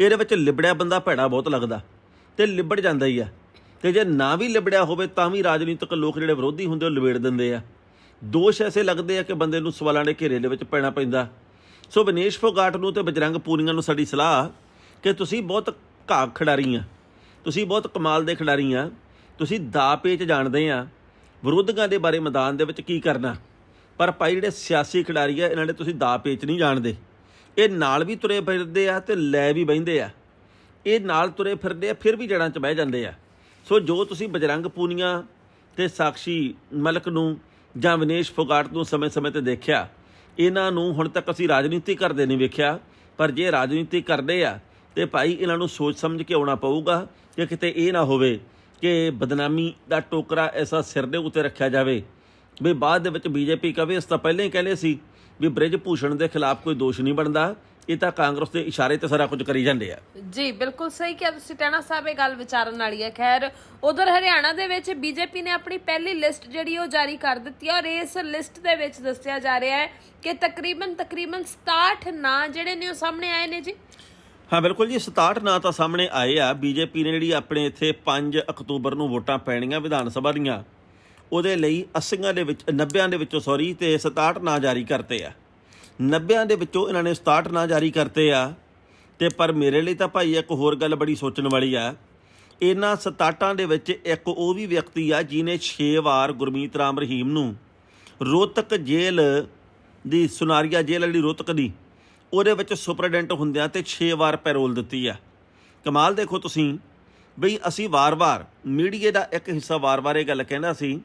ਇਹਦੇ ਵਿੱਚ ਲਿਬੜਿਆ ਬੰਦਾ ਭੈੜਾ ਬਹੁਤ ਲੱਗਦਾ ਤੇ ਲਿਬੜ ਜਾਂਦਾ ਹੀ ਆ। ਤੇ ਜੇ ਨਾ ਵੀ ਲਿਬੜਿਆ ਹੋਵੇ ਤਾਂ ਵੀ ਰਾਜਨੀਤਿਕ ਲੋਕ ਜਿਹੜੇ ਵਿਰੋਧੀ ਹੁੰਦੇ ਉਹ ਲਿਬੇੜ ਦਿੰਦੇ ਆ। ਦੋਸ਼ ਐਸੇ ਲੱਗਦੇ ਆ ਕਿ ਬੰਦੇ ਨੂੰ ਸਵਾਲਾਂ ਦੇ ਘੇਰੇ ਦੇ ਵਿੱਚ ਪੈਣਾ ਪੈਂਦਾ। ਸੋ ਵਿਨੇਸ਼ ਫੋਗਾਟ ਨੂੰ ਤੇ ਬਜਰੰਗ ਪੂਰੀਆਂ ਨੂੰ ਸਾਡੀ ਸਲਾਹ ਕਿ ਤੁਸੀਂ ਬਹੁਤ ਘਾਗ ਖਿਡਾਰੀ ਆ। ਤੁਸੀਂ ਬਹੁਤ ਕਮਾਲ ਦੇ ਖਿਡਾਰੀ ਆ। ਤੁਸੀਂ ਦਾ ਪੇਚ ਜਾਣਦੇ ਆ। ਵਿਰੋਧੀਆਂ ਦੇ ਬਾਰੇ ਮੈਦਾਨ ਦੇ ਵਿੱਚ ਕੀ ਕਰਨਾ? ਪਰ ਭਾਈ ਜਿਹੜੇ ਸਿਆਸੀ ਖਿਡਾਰੀ ਆ, ਇਹਨਾਂ ਨੇ ਤੁਸੀਂ ਦਾ ਪੇਚ ਨਹੀਂ ਜਾਣਦੇ। ਇਹ ਨਾਲ ਵੀ ਤੁਰੇ ਫਿਰਦੇ ਆ ਤੇ ਲੈ ਵੀ ਬਹਿੰਦੇ ਆ। ਇਹ ਨਾਲ ਤੁਰੇ ਫਿਰਦੇ ਆ, ਫਿਰ ਵੀ ਜੜਾਂ 'ਚ ਬਹਿ ਜਾਂਦੇ ਆ। ਸੋ ਜੋ ਤੁਸੀਂ ਬਜਰੰਗ ਪੂਨੀਆ ਤੇ ਸਾਕਸ਼ੀ ਮਲਕ ਨੂੰ ਜਾਂ ਵਿਨੇਸ਼ ਫੋਗਾਟ ਨੂੰ ਸਮੇਂ-ਸਮੇਂ ਤੇ ਦੇਖਿਆ, ਇਹਨਾਂ ਨੂੰ ਹੁਣ ਤੱਕ ਅਸੀਂ ਰਾਜਨੀਤੀ ਕਰਦੇ ਨਹੀਂ ਵੇਖਿਆ, ਪਰ ਜੇ ਰਾਜਨੀਤੀ ਕਰਦੇ ਆ, ਤੇ ਭਾਈ ਇਹਨਾਂ ਨੂੰ ਸੋਚ ਸਮਝ ਕੇ ਆਉਣਾ ਪਊਗਾ ਕਿ ਕਿਤੇ ਇਹ ਨਾ ਹੋਵੇ ਕਿ ਬਦਨਾਮੀ ਦਾ ਟੋਕਰਾ ਐਸਾ ਸਿਰ ਦੇ ਉੱਤੇ ਰੱਖਿਆ ਜਾਵੇ। ਵੀ ਬਾਅਦ ਦੇ ਵਿੱਚ ਬੀਜੇਪੀ ਕਵੇ ਇਸ ਤਾਂ ਪਹਿਲਾਂ ਹੀ ਕਹਿੰਦੇ ਸੀ ਵੀ ਬ੍ਰਿਜ ਭੂਸ਼ਣ ਦੇ ਖਿਲਾਫ ਕੋਈ ਦੋਸ਼ ਨਹੀਂ ਬਣਦਾ ਇਹ ਤਾਂ ਕਾਂਗਰਸ ਦੇ ਇਸ਼ਾਰੇ ਤੇ ਸਾਰਾ ਕੁਝ ਕਰੀ ਜਾਂਦੇ ਆ। ਜੀ ਬਿਲਕੁਲ ਸਹੀ ਕਿਹਾ ਤੁਸੀਂ ਟਾਣਾ ਸਾਹਿਬ ਇਹ ਗੱਲ ਵਿਚਾਰਨ ਵਾਲੀ ਹੈ। ਖੈਰ ਉਧਰ ਹਰਿਆਣਾ ਦੇ ਵਿੱਚ ਬੀਜੇਪੀ ਨੇ ਆਪਣੀ ਪਹਿਲੀ ਲਿਸਟ ਜਿਹੜੀ ਉਹ ਜਾਰੀ ਕਰ ਦਿੱਤੀ ਹੈ ਔਰ ਇਸ ਲਿਸਟ ਦੇ ਵਿੱਚ ਦੱਸਿਆ ਜਾ ਰਿਹਾ ਹੈ ਕਿ ਤਕਰੀਬਨ ਤਕਰੀਬਨ 67 ਨਾਂ ਜਿਹੜੇ ਨੇ ਉਹ ਸਾਹਮਣੇ ਆਏ ਨੇ ਜੀ। ਹਾਂ ਬਿਲਕੁਲ ਜੀ 67 ਨਾਂ ਤਾਂ ਸਾਹਮਣੇ ਆਏ ਆ। ਬੀਜੇਪੀ ਨੇ ਜਿਹੜੀ ਆਪਣੇ ਇੱਥੇ 5 ਅਕਤੂਬਰ ਨੂੰ ਵੋਟਾਂ ਪੈਣੀਆਂ ਵਿਧਾਨ ਸਭਾ ਦੀਆਂ ਉਹਦੇ ਲਈ 80ਾਂ ਦੇ ਵਿੱਚ 90ਾਂ ਦੇ ਵਿੱਚੋਂ ਸੌਰੀ ਤੇ 67 ਨਾਂ ਜਾਰੀ ਕਰਤੇ ਆ। 90ਾਂ ਦੇ ਵਿੱਚੋਂ ਇਹਨਾਂ ਨੇ 67 ਨਾਂ ਜਾਰੀ ਕਰਤੇ ਆ। ਤੇ ਪਰ ਮੇਰੇ ਲਈ ਤਾਂ ਭਾਈ ਇੱਕ ਹੋਰ ਗੱਲ ਬੜੀ ਸੋਚਣ ਵਾਲੀ ਆ। ਇਹਨਾਂ 67 ਦੇ ਵਿੱਚ ਇੱਕ ਉਹ ਵੀ ਵਿਅਕਤੀ ਆ ਜਿਨੇ 6 ਵਾਰ ਗੁਰਮੀਤ ਰਾਮ ਰਹੀਮ ਨੂੰ ਰੋਹਤਕ ਜੇਲ੍ਹ ਦੀ, ਸੁਨਾਰੀਆ ਜੇਲ੍ਹ ਵਾਲੀ ਰੋਹਤਕ ਦੀ, ਉਹਦੇ ਵਿੱਚ ਸੁਪਰਡੈਂਟ ਹੁੰਦਿਆਂ ਤੇ 6 ਵਾਰ ਪੈਰੋਲ ਦਿੱਤੀ ਆ। ਕਮਾਲ ਦੇਖੋ ਤੁਸੀਂ, ਬਈ ਅਸੀਂ ਵਾਰ-ਵਾਰ ਮੀਡੀਆ ਦਾ ਇੱਕ ਹਿੱਸਾ ਵਾਰ-ਵਾਰ ਇਹ ਗੱਲ ਕਹਿੰਦਾ ਸੀ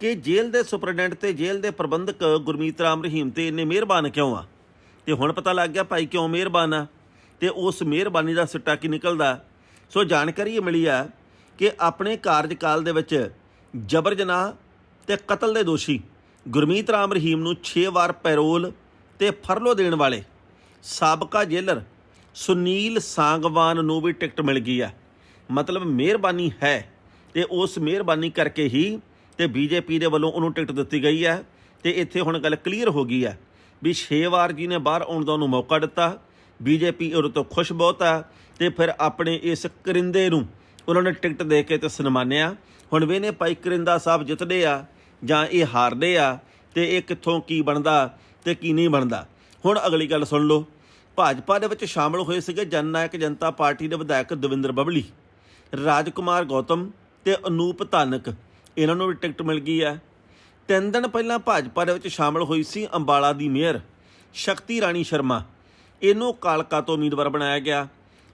ਕਿ ਜੇਲ੍ਹ ਦੇ ਸੁਪਰਡੈਂਟ ਤੇ ਜੇਲ੍ਹ ਦੇ ਪ੍ਰਬੰਧਕ ਗੁਰਮੀਤ ਰਾਮ ਰਹੀਮ ਤੇ ਇੰਨੇ ਮਿਹਰਬਾਨ ਕਿਉਂ ਆ? ਤੇ ਹੁਣ ਪਤਾ ਲੱਗ ਗਿਆ ਭਾਈ ਕਿਉਂ ਮਿਹਰਬਾਨ ਆ? ਤੇ ਉਸ ਮਿਹਰਬਾਨੀ ਦਾ ਸਿੱਟਾ ਕੀ ਨਿਕਲਦਾ? ਸੋ ਜਾਣਕਾਰੀ ਇਹ ਮਿਲੀ ਆ ਕਿ ਆਪਣੇ ਕਾਰਜਕਾਲ ਦੇ ਵਿੱਚ ਜਬਰ ਜਨਾਹ ਤੇ ਕਤਲ ਦੇ ਦੋਸ਼ੀ ਗੁਰਮੀਤ ਰਾਮ ਰਹੀਮ ਨੂੰ 6 ਵਾਰ ਪੈਰੋਲ ਤੇ ਫਰਲੋ ਦੇਣ ਵਾਲੇ ਸਾਬਕਾ ਜੇਲਰ ਸੁਨੀਲ ਸਾਂਗਵਾਨ ਨੂੰ ਵੀ ਟਿਕਟ ਮਿਲ ਗਈ ਆ। ਮਤਲਬ ਮਿਹਰਬਾਨੀ ਹੈ ਤੇ ਉਸ ਮਿਹਰਬਾਨੀ ਕਰਕੇ ਹੀ ਤੇ ਬੀਜੇਪੀ ਦੇ ਵੱਲੋਂ ਉਹਨੂੰ ਟਿਕਟ ਦਿੱਤੀ ਗਈ ਹੈ ਤੇ ਇੱਥੇ ਹੁਣ ਗੱਲ ਕਲੀਅਰ ਹੋ ਗਈ ਹੈ ਵੀ 6 ਵਾਰ ਜੀ ਨੇ ਬਾਹਰ ਆਉਣ ਦਾ ਉਹਨੂੰ ਮੌਕਾ ਦਿੱਤਾ ਬੀਜੇਪੀ ਉਹਦੇ ਤੋਂ ਖੁਸ਼ ਬਹੁਤ ਆ ਤੇ ਫਿਰ ਆਪਣੇ ਇਸ ਕਰਿੰਦੇ ਨੂੰ ਉਹਨਾਂ ਨੇ ਟਿਕਟ ਦੇ ਕੇ ਤੇ ਸਨਮਾਨਿਆ। ਹੁਣ ਵੇਨੇ ਭਾਈ ਕਰਿੰਦਾ ਸਾਹਿਬ ਜਿੱਤਦੇ ਆ ਜਾਂ ਇਹ ਹਾਰਦੇ ਆ ਤੇ ਇਹ ਕਿੱਥੋਂ ਕੀ ਬਣਦਾ ਤੇ ਕੀ ਨਹੀਂ ਬਣਦਾ। ਹੁਣ ਅਗਲੀ ਗੱਲ ਸੁਣ ਲਓ। ਭਾਜਪਾ ਦੇ ਵਿੱਚ ਸ਼ਾਮਲ ਹੋਏ ਸੀਗੇ ਜਨਨਾਇਕ ਜਨਤਾ ਪਾਰਟੀ ਦੇ ਵਿਧਾਇਕ ਦਵਿੰਦਰ ਬਬਲੀ, ਰਾਜਕੁਮਾਰ ਗੌਤਮ ਤੇ ਅਨੂਪ ਧਾਨਕ। ਇਹਨਾਂ ਨੂੰ ਵੀ ਟਿਕਟ ਮਿਲ ਗਈ ਹੈ। ਤਿੰਨ ਦਿਨ ਪਹਿਲਾਂ ਭਾਜਪਾ ਦੇ ਵਿੱਚ ਸ਼ਾਮਲ ਹੋਈ ਸੀ ਅੰਬਾਲਾ ਦੀ ਮੇਅਰ, ਸ਼ਕਤੀ ਰਾਣੀ ਸ਼ਰਮਾ। ਇਹਨੂੰ ਕਾਲਕਾ ਤੋਂ ਉਮੀਦਵਾਰ ਬਣਾਇਆ ਗਿਆ।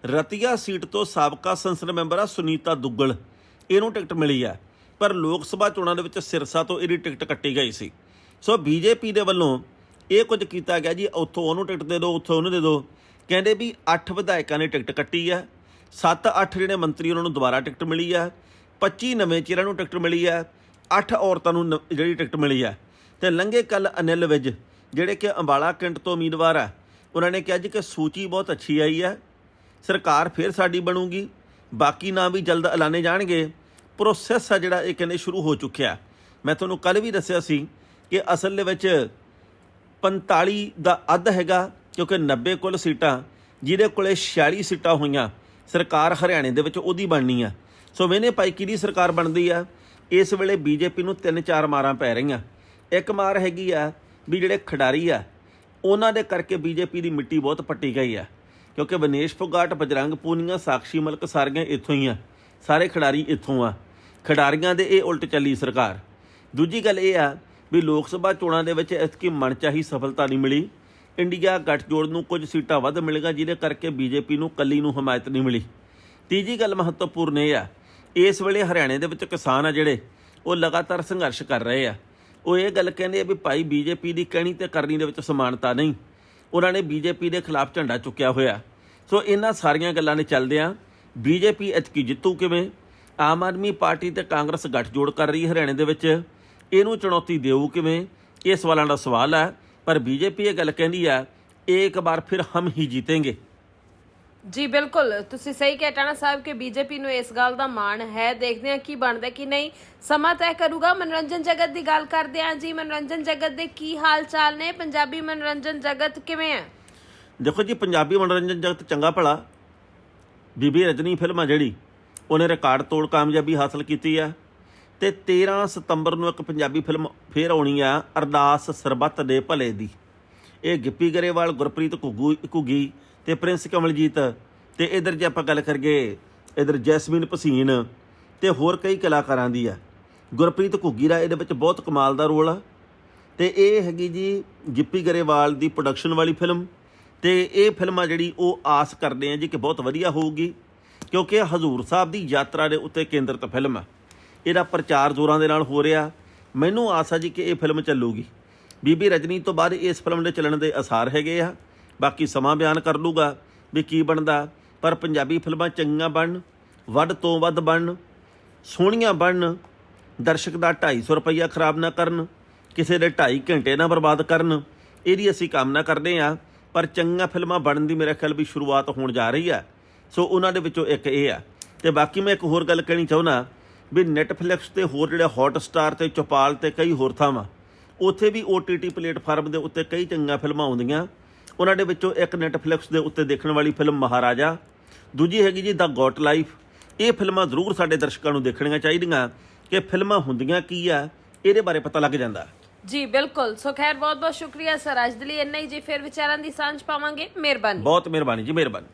ਰਤੀਆ ਸੀਟ ਤੋਂ ਸਾਬਕਾ ਸੰਸਦ ਮੈਂਬਰ ਆ ਸੁਨੀਤਾ ਦੁੱਗਲ। ਇਹਨੂੰ ਟਿਕਟ ਮਿਲੀ ਹੈ। ਪਰ ਲੋਕ ਸਭਾ ਚੋਣਾਂ ਦੇ ਵਿੱਚ ਸਿਰਸਾ ਤੋਂ ਇਹਦੀ ਟਿਕਟ ਕੱਟੀ ਗਈ ਸੀ। ਸੋ ਬੀਜੇਪੀ ਦੇ ਵੱਲੋਂ ਇਹ ਕੁਝ ਕੀਤਾ ਗਿਆ ਜੀ, ਉੱਥੋਂ ਉਹਨੂੰ ਟਿਕਟ ਦੇ ਦਿਓ, ਉੱਥੋਂ ਉਹਨੂੰ ਦੇ ਦਿਓ। ਕਹਿੰਦੇ ਵੀ 8 ਵਿਧਾਇਕਾਂ ਨੇ ਟਿਕਟ ਕੱਟੀ ਆ 7-8 ਜਿਹੜੇ ਮੰਤਰੀ, ਉਹਨਾਂ ਨੂੰ ਦੁਬਾਰਾ ਟਿਕਟ ਮਿਲੀ ਆ 25 ਨਵੇਂ ਚਿਹਰਿਆਂ ਨੂੰ ਟਿਕਟ ਮਿਲੀ ਹੈ 8 ਔਰਤਾਂ ਨੂੰ ਨ- ਜਿਹੜੀ ਟਿਕਟ ਮਿਲੀ ਹੈ। ਤੇ ਲੰਘੇ ਕੱਲ ਅਨਿਲ ਵਿਜ ਜਿਹੜੇ ਕਿ ਅੰਬਾਲਾ ਕੈਂਟ ਤੋਂ ਉਮੀਦਵਾਰ ਆ ਉਹਨਾਂ ਨੇ ਕਿਹਾ ਜੀ ਕਿ ਸੂਚੀ ਬਹੁਤ ਅੱਛੀ ਆਈ ਹੈ, ਸਰਕਾਰ ਫਿਰ ਸਾਡੀ ਬਣੂਗੀ, ਬਾਕੀ ਨਾਮ ਵੀ ਜਲਦ ਐਲਾਨੇ ਜਾਣਗੇ। ਪ੍ਰੋਸੈਸ ਆ ਜਿਹੜਾ, ਇਹ ਕਹਿੰਦੇ ਸ਼ੁਰੂ ਹੋ ਚੁੱਕਿਆ ਮੈਂ ਤੁਹਾਨੂੰ ਕੱਲ ਵੀ ਦੱਸਿਆ ਸੀ ਕਿ ਅਸਲ ਦੇ ਵਿੱਚ 45 ਦਾ ਅੱਧ ਹੈਗਾ, ਕਿਉਂਕਿ 90 ਕੁੱਲ ਸੀਟਾਂ, ਜਿਹਦੇ ਕੋਲੇ 46 ਸੀਟਾਂ ਹੋਈਆਂ, ਸਰਕਾਰ ਹਰਿਆਣੇ ਦੇ ਵਿੱਚ ਉਹਦੀ ਬਣਨੀ ਆ ਸੋ ਵੇਨੇ ਭਾਈ ਕਿਹਦੀ ਸਰਕਾਰ ਬਣਦੀ ਆ। ਇਸ ਵੇਲੇ ਬੀਜੇਪੀ ਨੂੰ ਤਿੰਨ ਚਾਰ ਮਾਰਾਂ ਪੈ ਰਹੀਆਂ। ਇੱਕ ਮਾਰ ਹੈਗੀ ਆ ਵੀ ਜਿਹੜੇ ਖਿਡਾਰੀ ਆ, ਉਹਨਾਂ ਦੇ ਕਰਕੇ ਬੀਜੇਪੀ ਦੀ ਮਿੱਟੀ ਬਹੁਤ ਪੱਟੀ ਗਈ ਆ। ਕਿਉਂਕਿ ਵਿਨੇਸ਼ ਫੋਗਾਟ, ਬਜਰੰਗ ਪੂਨੀਆ, ਸਾਕਸ਼ੀ ਮਲਕ ਸਾਰੀਆਂ ਇੱਥੋਂ ਹੀ ਆ। ਸਾਰੇ ਖਿਡਾਰੀ ਇੱਥੋਂ ਆ। ਖਿਡਾਰੀਆਂ ਦੇ ਇਹ ਉਲਟ ਚੱਲੀ ਸਰਕਾਰ। ਦੂਜੀ ਗੱਲ ਇਹ ਆ ਵੀ ਲੋਕ ਸਭਾ ਚੋਣਾਂ ਦੇ ਵਿੱਚ ਇਸਕੀ ਮਨਚਾਹੀ ਸਫਲਤਾ ਨਹੀਂ ਮਿਲੀ। ਇੰਡੀਆ ਗੱਠਜੋੜ ਨੂੰ ਕੁਝ ਸੀਟਾਂ ਵੱਧ ਮਿਲੇਗਾ ਜਿਹਦੇ ਕਰਕੇ ਬੀਜੇਪੀ ਨੂੰ ਕੱਲੀ ਨੂੰ ਹਮਾਇਤ ਨਹੀਂ ਮਿਲੀ। ਤੀਜੀ ਗੱਲ ਮਹੱਤਵਪੂਰਨ ਇਹ ਆ ਇਸ ਵੇਲੇ ਹਰਿਆਣੇ ਦੇ ਵਿੱਚ ਕਿਸਾਨ ਆ ਜਿਹੜੇ, ਉਹ ਲਗਾਤਾਰ ਸੰਘਰਸ਼ ਕਰ ਰਹੇ ਆ। ਉਹ ਇਹ ਗੱਲ ਕਹਿੰਦੇ ਆ ਵੀ ਭਾਈ ਬੀਜੇਪੀ ਦੀ ਕਹਿਣੀ ਤੇ ਕਰਨੀ ਦੇ ਵਿੱਚ ਸਮਾਨਤਾ ਨਹੀਂ। ਉਹਨਾਂ ਨੇ ਬੀਜੇਪੀ ਦੇ ਖਿਲਾਫ ਝੰਡਾ ਚੁੱਕਿਆ ਹੋਇਆ। ਸੋ ਇਹਨਾਂ ਸਾਰੀਆਂ ਗੱਲਾਂ ਨੇ ਚੱਲਦਿਆਂ ਬੀਜੇਪੀ ਐਤਕੀ ਜਿੱਤੂ ਕਿਵੇਂ? ਆਮ ਆਦਮੀ ਪਾਰਟੀ ਤੇ ਕਾਂਗਰਸ ਗੱਠਜੋੜ ਕਰ ਰਹੀ ਹਰਿਆਣੇ ਦੇ ਵਿੱਚ। ਇਹਨੂੰ ਚੁਣੌਤੀ ਦੇਊ ਕਿਵੇਂ? ਇਹ ਸਵਾਲਾਂ ਦਾ ਸਵਾਲ ਹੈ ਪਰ ਬੀਜੇਪੀ ਇਹ ਗੱਲ ਕਹਿੰਦੀ ਆ, ਇੱਕ ਵਾਰ ਫਿਰ ਹਮ ਹੀ ਜੀਤेंगे ਜੀ, ਬਿਲਕੁਲ। ਤੁਸੀਂ ਸਹੀ ਕਿਹਾ, ਟਾਣਾ ਸਾਹਿਬ ਕਿ ਬੀਜੇਪੀ ਨੂੰ ਇਸ ਗੱਲ ਦਾ ਮਾਣ ਹੈ। ਦੇਖਦੇ ਹਾਂ ਕੀ ਬਣਦਾ ਕੀ ਨਹੀਂ। ਸਮਾਂ ਤੈਅ ਕਰੂਗਾ। ਮਨੋਰੰਜਨ ਜਗਤ ਦੀ ਗੱਲ ਕਰਦੇ ਹਾਂ ਜੀ। ਮਨੋਰੰਜਨ ਜਗਤ ਦੇ ਕੀ ਹਾਲ ਚਾਲ ਨੇ? ਪੰਜਾਬੀ ਮਨੋਰੰਜਨ ਜਗਤ ਕਿਵੇਂ ਹੈ? ਦੇਖੋ ਜੀ, ਪੰਜਾਬੀ ਮਨੋਰੰਜਨ ਜਗਤ ਚੰਗਾ ਭਲਾ। ਬੀਬੀ ਰਜਨੀ ਫਿਲਮ ਆ ਜਿਹੜੀ, ਉਹਨੇ ਰਿਕਾਰਡ ਤੋੜ ਕਾਮਯਾਬੀ ਹਾਸਲ ਕੀਤੀ ਆ ਤੇ 13 ਸਤੰਬਰ ਨੂੰ ਇੱਕ ਪੰਜਾਬੀ ਫਿਲਮ ਫੇਰ ਆਉਣੀ ਆ, ਅਰਦਾਸ ਸਰਬੱਤ ਦੇ ਭਲੇ ਦੀ। ਇਹ ਗਿੱਪੀ ਗਰੇਵਾਲ, ਗੁਰਪ੍ਰੀਤ ਘੁੱਗੂ ਘੁੱਗੀ ਤੇ ਪ੍ਰਿੰਸ ਕਮਲਜੀਤ, ਤੇ ਇਧਰ ਜੇ ਆਪਾਂ ਗੱਲ ਕਰੀਏ, ਇਧਰ ਜੈਸਮੀਨ ਭਸੀਨ ਤੇ ਹੋਰ ਕਈ ਕਲਾਕਾਰਾਂ ਦੀ ਆ। ਗੁਰਪ੍ਰੀਤ ਘੁੱਗੀ ਦਾ ਇਹਦੇ ਵਿੱਚ ਬਹੁਤ ਕਮਾਲ ਦਾ ਰੋਲ ਆ। ਤੇ ਇਹ ਹੈਗੀ ਜੀ ਗਿੱਪੀ ਗਰੇਵਾਲ ਦੀ ਪ੍ਰੋਡਕਸ਼ਨ ਵਾਲੀ ਫਿਲਮ ਤੇ ਇਹ ਫਿਲਮ ਆ ਜਿਹੜੀ ਉਹ ਆਸ ਕਰਦੇ ਆ ਜੀ ਕਿ ਬਹੁਤ ਵਧੀਆ ਹੋਊਗੀ, ਕਿਉਂਕਿ ਇਹ ਹਜ਼ੂਰ ਸਾਹਿਬ ਦੀ ਯਾਤਰਾ ਦੇ ਉੱਤੇ ਕੇਂਦਰਿਤ ਫਿਲਮ ਆ। ਇਹਦਾ ਪ੍ਰਚਾਰ ਜ਼ੋਰਾਂ ਦੇ ਨਾਲ ਹੋ ਰਿਹਾ। ਮੈਨੂੰ ਆਸ ਆ ਜੀ ਕਿ ਇਹ ਫਿਲਮ ਚੱਲੂਗੀ। ਬੀਬੀ ਰਜਨੀ ਤੋਂ ਬਾਅਦ ਇਸ ਫਿਲਮ ਦੇ ਚੱਲਣ ਦੇ ਅਸਾਰ ਹੈਗੇ ਆ। ਬਾਕੀ ਸਮਾਂ ਬਿਆਨ ਕਰ ਲੂਗਾ ਵੀ ਕੀ ਬਣਦਾ। ਪਰ ਪੰਜਾਬੀ ਫਿਲਮਾਂ ਚੰਗੀਆਂ ਬਣਨ, ਵੱਧ ਤੋਂ ਵੱਧ ਬਣਨ, ਸੋਹਣੀਆਂ ਬਣਨ, ਦਰਸ਼ਕ ਦਾ 250 ਰੁਪਈਆ ਖਰਾਬ ਨਾ ਕਰਨ, ਕਿਸੇ ਦੇ 2.5 ਘੰਟੇ ਨਾ ਬਰਬਾਦ ਕਰਨ, ਇਹਦੀ ਅਸੀਂ ਕਾਮਨਾ ਕਰਦੇ ਆ ਪਰ ਚੰਗੀਆਂ ਫਿਲਮਾਂ ਬਣਨ ਦੀ ਮੇਰੇ ਖਿਆਲ ਵੀ ਸ਼ੁਰੂਆਤ ਹੋਣ ਜਾ ਰਹੀ ਆ ਸੋ ਉਹਨਾਂ ਦੇ ਵਿੱਚੋਂ ਇੱਕ ਇਹ ਆ ਤੇ ਬਾਕੀ ਮੈਂ ਇੱਕ ਹੋਰ ਗੱਲ ਕਹਿਣੀ ਚਾਹੁੰਦਾ ਵੀ ਨੈਟਫਲਿਕਸ ਤੇ ਹੋਰ ਜਿਹੜੇ ਹੌਟਸਟਾਰ ਤੇ, ਚੌਪਾਲ ਤੇ ਕਈ ਹੋਰ ਥਾਵਾਂ, ਉੱਥੇ ਵੀ OTT ਪਲੇਟਫਾਰਮ ਦੇ ਉੱਤੇ ਕਈ ਚੰਗੀਆਂ ਫਿਲਮਾਂ ਆਉਂਦੀਆਂ। ਉਹਨਾਂ ਦੇ ਵਿੱਚੋਂ ਇੱਕ ਨੈਟਫਲਿਕਸ ਦੇ ਉੱਤੇ ਦੇਖਣ ਵਾਲੀ ਫਿਲਮ ਮਹਾਰਾਜਾ ਦੂਜੀ ਹੈਗੀ ਜੀ ਦਾ ਗੋਟ ਲਾਈਫ ਇਹ ਫਿਲਮਾਂ ਜ਼ਰੂਰ ਸਾਡੇ ਦਰਸ਼ਕਾਂ ਨੂੰ ਦੇਖਣੀਆਂ ਚਾਹੀਦੀਆਂ ਕਿ ਫਿਲਮਾਂ ਹੁੰਦੀਆਂ ਕੀ ਆ ਇਹਦੇ ਬਾਰੇ ਪਤਾ ਲੱਗ ਜਾਂਦਾ। ਜੀ ਬਿਲਕੁਲ। ਸੋ ਖੈਰ ਬਹੁਤ ਬਹੁਤ ਸ਼ੁਕਰੀਆ ਸਰ। ਅੱਜ ਦੇ ਲਈ ਇੰਨਾ ਹੀ ਜੀ। ਫਿਰ ਵਿਚਾਰਾਂ ਦੀ ਸਾਂਝ ਪਾਵਾਂਗੇ। ਮਿਹਰਬਾਨੀ। ਬਹੁਤ ਮਿਹਰਬਾਨੀ ਜੀ ਮਿਹਰਬਾਨੀ।